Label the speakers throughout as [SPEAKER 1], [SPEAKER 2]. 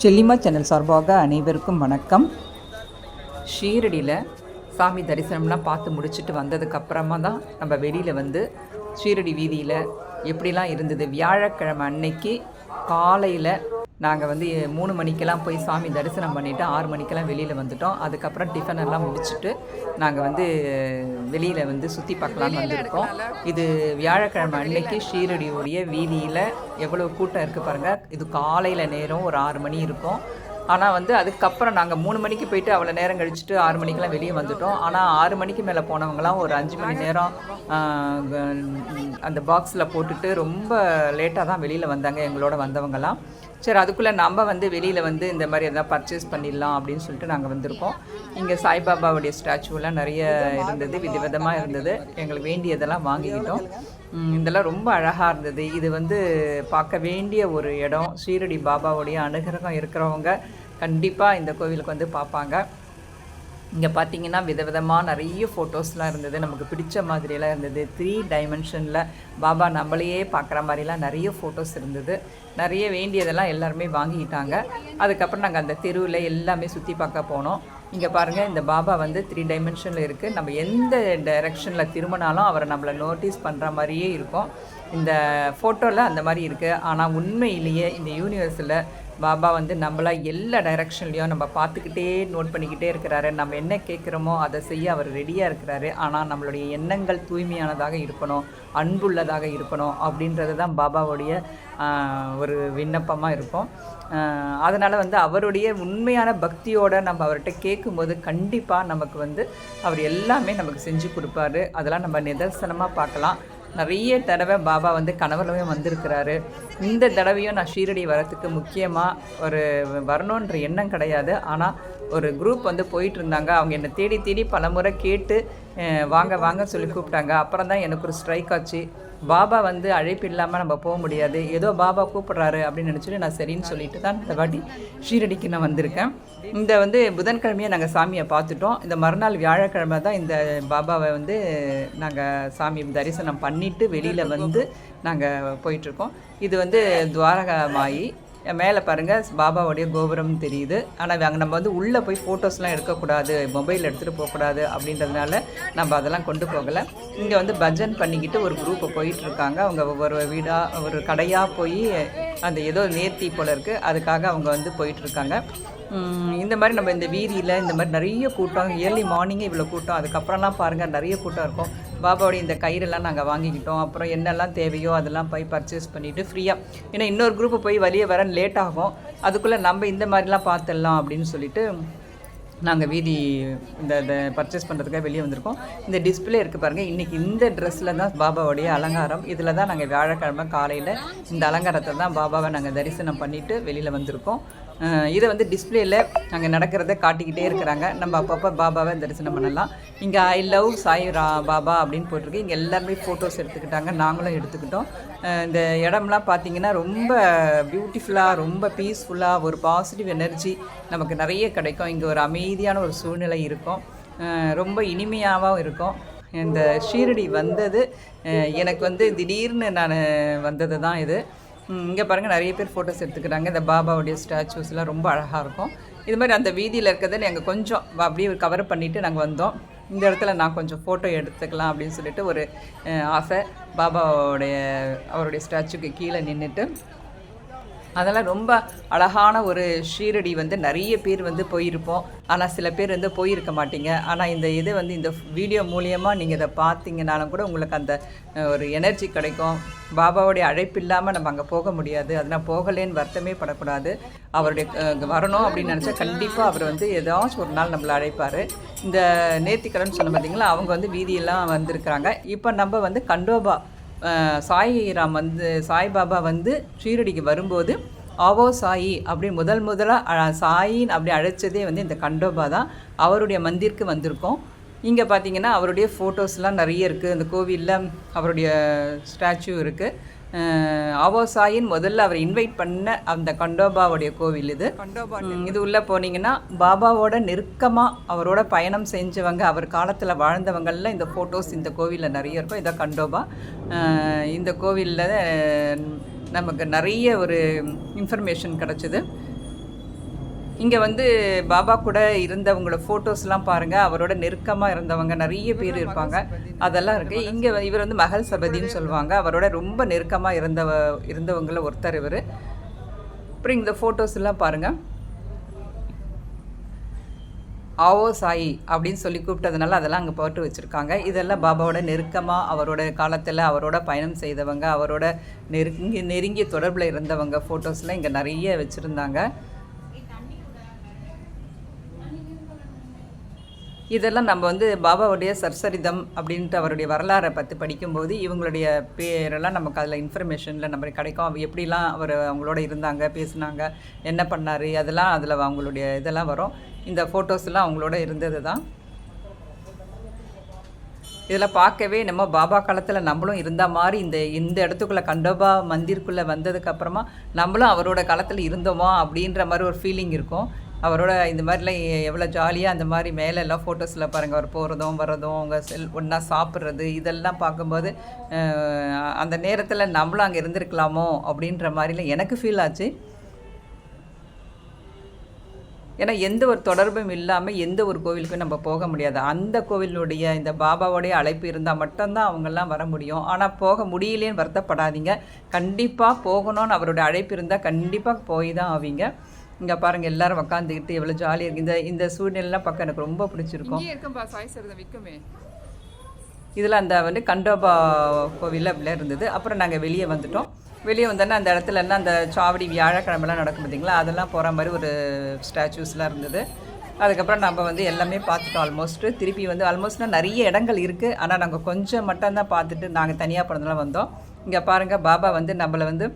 [SPEAKER 1] செல்லிமா channel சார்பாக அனைவருக்கும் வணக்கம். ஷீரடியில் சாமி தரிசனம்லாம் பார்த்து முடிச்சுட்டு வந்ததுக்கப்புறமா தான் நம்ம வெளியில் வந்து ஷீரடி வீதியில் எப்படிலாம் இருந்தது? வியாழக்கிழமை அன்னைக்கு காலையில் நாங்கள் வந்து மூணு மணிக்கெல்லாம் போய் சாமி தரிசனம் பண்ணிவிட்டு ஆறு மணிக்கெல்லாம் வெளியில் வந்துட்டோம். அதுக்கப்புறம் டிஃபன் எல்லாம் முடிச்சுட்டு நாங்கள் வந்து வெளியில் வந்து சுற்றி பார்க்கலான்னு வந்திருக்கோம். இது வியாழக்கிழமை அன்னைக்கு ஷீரடியுடைய வீதியில் எவ்வளோ கூட்டம் இருக்குது பாருங்கள் இது காலையில் நேரம் ஒரு ஆறு மணி இருக்கும். ஆனால் வந்து அதுக்கப்புறம் நாங்கள் மூணு மணிக்கு போயிட்டு அவ்வளோ நேரம் கழிச்சுட்டு ஆறு மணிக்கெல்லாம் வெளியே வந்துட்டோம். ஆனால் ஆறு மணிக்கு மேலே போனவங்கலாம் ஒரு அஞ்சு மணி நேரம் அந்த பாக்ஸில் போட்டுட்டு ரொம்ப லேட்டாக தான் வெளியில் வந்தாங்க எங்களோட வந்தவங்கலாம். சரி அதுக்குள்ளே நம்ம வந்து வெளியில் வந்து இந்த மாதிரி எதாவது பர்ச்சேஸ் பண்ணிடலாம் அப்படின்னு சொல்லிட்டு நாங்கள் வந்திருக்கோம். இங்கே சாய்பாபாவுடைய ஸ்டாச்சுலாம் நிறைய இருந்தது விதவிதமாக இருந்தது. எங்களுக்கு வேண்டியதெல்லாம் வாங்கிக்கிட்டோம். இதெல்லாம் ரொம்ப அழகாக இருந்தது. இது வந்து பார்க்க வேண்டிய ஒரு இடம். ஸ்ரீரடி பாபாவுடைய அனுகிரகம் இருக்கிறவங்க கண்டிப்பாக இந்த கோவிலுக்கு வந்து பார்ப்பாங்க. இங்கே பார்த்தீங்கன்னா விதவிதமாக நிறைய ஃபோட்டோஸ்லாம் இருந்தது. நமக்கு பிடிச்ச மாதிரியெல்லாம் இருந்தது. த்ரீ டைமென்ஷனில் பாபா நம்மளையே பார்க்குற மாதிரிலாம் நிறைய ஃபோட்டோஸ் இருந்தது. நிறைய வேண்டியதெல்லாம் எல்லாருமே வாங்கிக்கிட்டாங்க. அதுக்கப்புறம் நாங்கள் அந்த தெருவில் எல்லாமே சுற்றி பார்க்க போனோம். இங்கே பாருங்கள் இந்த பாபா வந்து த்ரீ டைமென்ஷனில் இருக்குது நம்ம எந்த டைரெக்ஷனில் திரும்பினாலும் அவரை நம்மளை நோட்டீஸ் பண்ணுற மாதிரியே இருக்கும். இந்த ஃபோட்டோவில் அந்த மாதிரி இருக்குது ஆனால் உண்மையிலேயே இந்த யூனிவர்ஸில் பாபா வந்து நம்மள எல்லா டைரக்ஷன்லேயும் நம்ம பார்த்துக்கிட்டே நோட் பண்ணிக்கிட்டே இருக்கிறாரு. நம்ம என்ன கேட்குறோமோ அதை செய்ய அவர் ரெடியாக இருக்கிறாரு. ஆனால் நம்மளுடைய எண்ணங்கள் தூய்மையானதாக இருக்கணும் அன்புள்ளதாக இருக்கணும் அப்படின்றது தான் பாபாவுடைய ஒரு விண்ணப்பமாக இருக்கும். அதனால் வந்து அவருடைய உண்மையான பக்தியோட நம்ம அவர்கிட்ட கேட்கும்போது கண்டிப்பாக நமக்கு வந்து அவர் எல்லாமே நமக்கு செஞ்சு கொடுப்பாரு. அதெல்லாம் நம்ம நிதர்சனமாக பார்க்கலாம். நிறைய தடவை பாபா வந்து கனவுலவே வந்திருக்கிறாரு. இந்த தடவையும் நான் ஷீரடி வரத்துக்கு முக்கியமாக ஒரு வரணுன்ற எண்ணம் கிடையாது. ஆனால் ஒரு குரூப் வந்து போயிட்டு இருந்தாங்க. அவங்க என்னை தேடி தேடி பலமுறை கேட்டு வாங்க வாங்க சொல்லி கூப்பிட்டாங்க. அப்புறம் தான் எனக்கு ஒரு ஸ்ட்ரைக் ஆச்சு. பாபா வந்து அழைப்பு இல்லாமல் நம்ம போக முடியாது. ஏதோ பாபா கூப்பிட்றாரு அப்படின்னு நினச்சிட்டு நான் சரின்னு சொல்லிட்டு தான் இந்த வாட்டி ஷீரடிக்கு நான் வந்திருக்கேன். இந்த வந்து புதன்கிழமையே நாங்கள் சாமியை பார்த்துட்டோம். இந்த மறுநாள் வியாழக்கிழமை தான் இந்த பாபாவை வந்து நாங்கள் சாமி தரிசனம் பண்ணிவிட்டு வெளியில் வந்து நாங்கள் போயிட்டுருக்கோம் இது வந்து துவாரகமாயி. மேலே பாருங்கள் பாபாவுடைய கோபுரம் தெரியுது. ஆனால் அங்கே நம்ம வந்து உள்ளே போய் ஃபோட்டோஸ்லாம் எடுக்கக்கூடாது மொபைல் எடுத்துகிட்டு போகக்கூடாது அப்படின்றதுனால நம்ம அதெல்லாம் கொண்டு போகலை. இங்கே வந்து பஜன் பண்ணிக்கிட்டு ஒரு குரூப்பை போயிட்டுருக்காங்க. அவங்க ஒவ்வொரு வீடாக ஒரு கடையாக போய் அந்த ஏதோ நேர்த்தி போல் இருக்குது அதுக்காக அவங்க வந்து போயிட்டுருக்காங்க. இந்த மாதிரி நம்ம இந்த வீதியில் இந்த மாதிரி நிறைய கூட்டம் இயர்லி மார்னிங்கே இவ்வளோ கூட்டம். அதுக்கப்புறம்லாம் பாருங்கள் நிறைய கூட்டம் இருக்கும். பாபாவுடைய இந்த கயிறெல்லாம் நாங்கள் வாங்கிக்கிட்டோம். அப்புறம் என்னெல்லாம் தேவையோ அதெல்லாம் போய் பர்ச்சேஸ் பண்ணிவிட்டு ஃப்ரீயாக ஏன்னா இன்னொரு குரூப்பு போய் வெளியே வர லேட் ஆகும். அதுக்குள்ளே நம்ம இந்த மாதிரிலாம் பார்த்துடலாம் அப்படின்னு சொல்லிட்டு நாங்கள் வீதி இந்த இதை பர்ச்சேஸ் பண்ணுறதுக்காக வெளியே வந்திருக்கோம். இந்த டிஸ்பிளே இருக்குது பாருங்கள் இன்றைக்கி இந்த ட்ரெஸ்ஸில் தான் பாபாவுடைய அலங்காரம். இதில் தான் நாங்கள் வியாழக்கிழமை காலையில் இந்த அலங்காரத்தை தான் பாபாவை நாங்கள் தரிசனம் பண்ணிவிட்டு வெளியில் வந்திருக்கோம். இதை வந்து டிஸ்பிளேயில் அங்கே நடக்கிறத காட்டிக்கிட்டே இருக்கிறாங்க. நம்ம அப்பப்போ பாபாவை தரிசனம் பண்ணலாம். இங்கே ஐ லவ் சாய் ரா பாபா அப்படின்னு போட்டிருக்கு. இங்கே எல்லாருமே ஃபோட்டோஸ் எடுத்துக்கிட்டாங்க. நாங்களும் எடுத்துக்கிட்டோம். இந்த இடம்லாம் பார்த்தீங்கன்னா ரொம்ப பியூட்டிஃபுல்லாக ரொம்ப பீஸ்ஃபுல்லாக ஒரு பாசிட்டிவ் எனர்ஜி நமக்கு நிறைய கிடைக்கும். இங்கே ஒரு அமைதியான ஒரு சூழ்நிலை இருக்கும். ரொம்ப இனிமையாகவும் இருக்கும். இந்த ஷீரடி வந்தது எனக்கு வந்து திடீர்னு நான் வந்தது தான் இது. இங்கே பாருங்கள் நிறைய பேர் ஃபோட்டோஸ் எடுத்துக்கிறாங்க. இந்த பாபாவுடைய ஸ்டாச்சூஸ்லாம் ரொம்ப அழகாக இருக்கும். இது மாதிரி அந்த வீதியில் இருக்கிறத நாங்கள் கொஞ்சம் அப்படியே கவர் பண்ணிவிட்டு நாங்கள் வந்தோம். இந்த இடத்துல நான் கொஞ்சம் ஃபோட்டோ எடுத்துக்கலாம் அப்படின்னு சொல்லிட்டு ஒரு ஆசை. பாபாவோடைய அவருடைய ஸ்டாச்சுக்கு கீழே நின்றுட்டு அதெல்லாம் ரொம்ப அழகான ஒரு ஷீரடி வந்து நிறைய பேர் வந்து போயிருப்போம். ஆனால் சில பேர் வந்து போயிருக்க மாட்டீங்க. ஆனால் இந்த இது வந்து இந்த வீடியோ மூலியமாக நீங்கள் இதை பார்த்தீங்கனாலும் கூட உங்களுக்கு அந்த ஒரு எனர்ஜி கிடைக்கும். பாபாவுடைய அழைப்பு இல்லாமல் நம்ம அங்கே போக முடியாது. அதனால் போகலேன்னு வருத்தமே படக்கூடாது. அவருடைய வரணும் அப்படின்னு நினச்சா கண்டிப்பாக அவர் வந்து ஏதாச்சும் ஒரு நாள் நம்மளை அழைப்பார். இந்த நேர்த்திக்கடன் சொன்ன பார்த்தீங்களா அவங்க வந்து வீதியெல்லாம் வந்திருக்கிறாங்க. இப்போ நம்ம வந்து கண்டோபா அஹ் சாயிராம் வந்து சாய்பாபா வந்து ஷீரடிக்கு வரும்போது ஆவோ சாயி அப்படி முதல் முதலாக சாயின்னு அப்படி அழைச்சதே வந்து இந்த கண்டோபா தான். அவருடைய மந்திருக்கு வந்திருக்கோம். இங்கே பார்த்தீங்கன்னா அவருடைய ஃபோட்டோஸ்லாம் நிறைய இருக்குது இந்த கோவிலில் அவருடைய ஸ்டாச்சு இருக்குது ஆவோசாயின் முதல்ல அவர் இன்வைட் பண்ண அந்த கண்டோபாவுடைய கோவில் இது. ம், இது உள்ளே போனீங்கன்னா பாபாவோட நெருக்கமாக அவரோட பயணம் செஞ்சவங்க அவர் காலத்தில் வாழ்ந்தவங்கள்ல இந்த ஃபோட்டோஸ் இந்த கோவிலில் நிறைய இருக்கும். இதான் கண்டோபா. இந்த கோவிலில் நமக்கு நிறைய ஒரு இன்ஃபர்மேஷன் கிடச்சிது. இங்கே வந்து பாபா கூட இருந்தவங்களோட ஃபோட்டோஸ்லாம் பாருங்கள் அவரோட நெருக்கமாக இருந்தவங்க நிறைய பேர் இருப்பாங்க. அதெல்லாம் இருக்குது இங்கே இவர் வந்து மகள் சபதின்னு சொல்லுவாங்க. அவரோட ரொம்ப நெருக்கமாக இருந்தவ இருந்தவங்கள ஒருத்தர் இவர். அப்புறம் இந்த ஃபோட்டோஸ் எல்லாம் பாருங்கள் ஆவோ சாயி அப்படின்னு சொல்லி கூப்பிட்டதுனால அதெல்லாம் அங்கே போட்டு வச்சுருக்காங்க. இதெல்லாம் பாபாவோட நெருக்கமாக அவரோட காலத்தில் அவரோட பயணம் செய்தவங்க அவரோட நெருங்கி நெருங்கிய தொடர்பில் இருந்தவங்க ஃபோட்டோஸ்லாம் இங்கே நிறைய வச்சுருந்தாங்க. இதெல்லாம் நம்ம வந்து பாபாவுடைய சர்சரிதம் அப்படின்ட்டு அவருடைய வரலாறை பற்றி படிக்கும்போது இவங்களுடைய பேரெல்லாம் நமக்கு அதில் இன்ஃபர்மேஷனில் நம்ம கிடைக்கும். எப்படிலாம் அவர் அவங்களோட இருந்தாங்க பேசினாங்க என்ன பண்ணார் அதெல்லாம் அதில் அவங்களுடைய இதெல்லாம் வரும். இந்த ஃபோட்டோஸ்லாம் அவங்களோட இருந்தது தான் இதில் பார்க்கவே நம்ம பாபா காலத்தில் நம்மளும் இருந்த மாதிரி இந்த இந்த இடத்துக்குள்ளே கண்டோபா மந்திருக்குள்ளே வந்ததுக்கப்புறமா நம்மளும் அவரோட காலத்தில் இருந்தோமா அப்படின்ற மாதிரி ஒரு ஃபீலிங் இருக்கும். அவரோட இந்த மாதிரிலாம் எவ்வளோ ஜாலியாக அந்த மாதிரி மேலே எல்லாம் ஃபோட்டோஸில் பாருங்கள் அவர் போகிறதும் வர்றதும் அவங்க செல் ஒன்றா சாப்பிட்றது இதெல்லாம் பார்க்கும்போது அந்த நேரத்தில் நம்மளும் அங்கே இருந்திருக்கலாமோ அப்படின்ற மாதிரிலாம் எனக்கு ஃபீல் ஆச்சு. ஏன்னா எந்த ஒரு தொடர்பும் இல்லாமல் எந்த ஒரு கோவிலுக்கும் நம்ம போக முடியாது. அந்த கோவிலுடைய இந்த பாபாவோடைய அழைப்பு இருந்தால் மட்டும்தான் அவங்கெல்லாம் வர முடியும். ஆனால் போக முடியலேன்னு வருத்தப்படாதீங்க. கண்டிப்பாக போகணும்னு அவருடைய அழைப்பு இருந்தால் கண்டிப்பாக போய் தான் ஆவீங்க. இங்கே பாருங்கள் எல்லாரும் உக்காந்துக்கிட்டு எவ்வளோ ஜாலியாக இருக்குது இந்த இந்த சூழ்நிலைலாம் பார்க்க எனக்கு ரொம்ப பிடிச்சிருக்கும்.
[SPEAKER 2] இருக்கும்பா சாய் சரிதம் விற்குமே
[SPEAKER 1] இதில் அந்த வந்து கண்டோபா கோவிலில் அப்படிலாம் இருந்தது. அப்புறம் நாங்கள் வெளியே வந்துட்டோம். வெளியே வந்தோன்னா அந்த இடத்துல எல்லாம் அந்த சாவடி வியாழக்கிழமெல்லாம் நடக்கும் பார்த்தீங்களா அதெல்லாம் போகிற மாதிரி ஒரு ஸ்டாச்சூஸ்லாம் இருந்தது. அதுக்கப்புறம் நம்ம வந்து எல்லாமே பார்த்துட்டோம் ஆல்மோஸ்ட் திருப்பி வந்து ஆல்மோஸ்ட்னா நிறைய இடங்கள் இருக்குது ஆனால் நாங்கள் கொஞ்சம் மட்டும்தான் பார்த்துட்டு நாங்கள் தனியாக பிறந்தெல்லாம் வந்தோம். இங்கே பாருங்கள் பாபா வந்து நம்மளை வந்து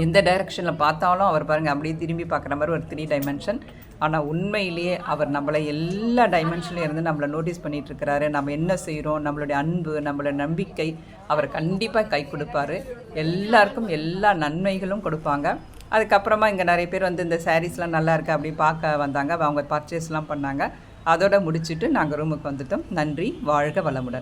[SPEAKER 1] எந்த டைரக்ஷனில் பார்த்தாலும் அவர் பாருங்கள் அப்படியே திரும்பி பார்க்குற மாதிரி ஒரு த்ரீ டைமென்ஷன் ஆனால் உண்மையிலேயே அவர் நம்மளை எல்லா டைமென்ஷன்லையும் இருந்து நம்மளை நோட்டீஸ் பண்ணிகிட்டு இருக்கிறாரு. நம்ம என்ன செய்கிறோம் நம்மளுடைய அன்பு நம்மளோட நம்பிக்கை அவர் கண்டிப்பாக கை கொடுப்பாரு. எல்லாருக்கும் எல்லா நன்மைகளும் கொடுப்பாங்க. அதுக்கப்புறமா இங்கே நிறைய பேர் வந்து இந்த சாரீஸ்லாம் நல்லா இருக்குது அப்படி பார்க்க வந்தாங்க. அவங்க பர்ச்சேஸ்லாம் பண்ணாங்க. அதோட முடிச்சுட்டு நாங்கள் ரூமுக்கு வந்துட்டோம். நன்றி வாழ்க வளமுடன்.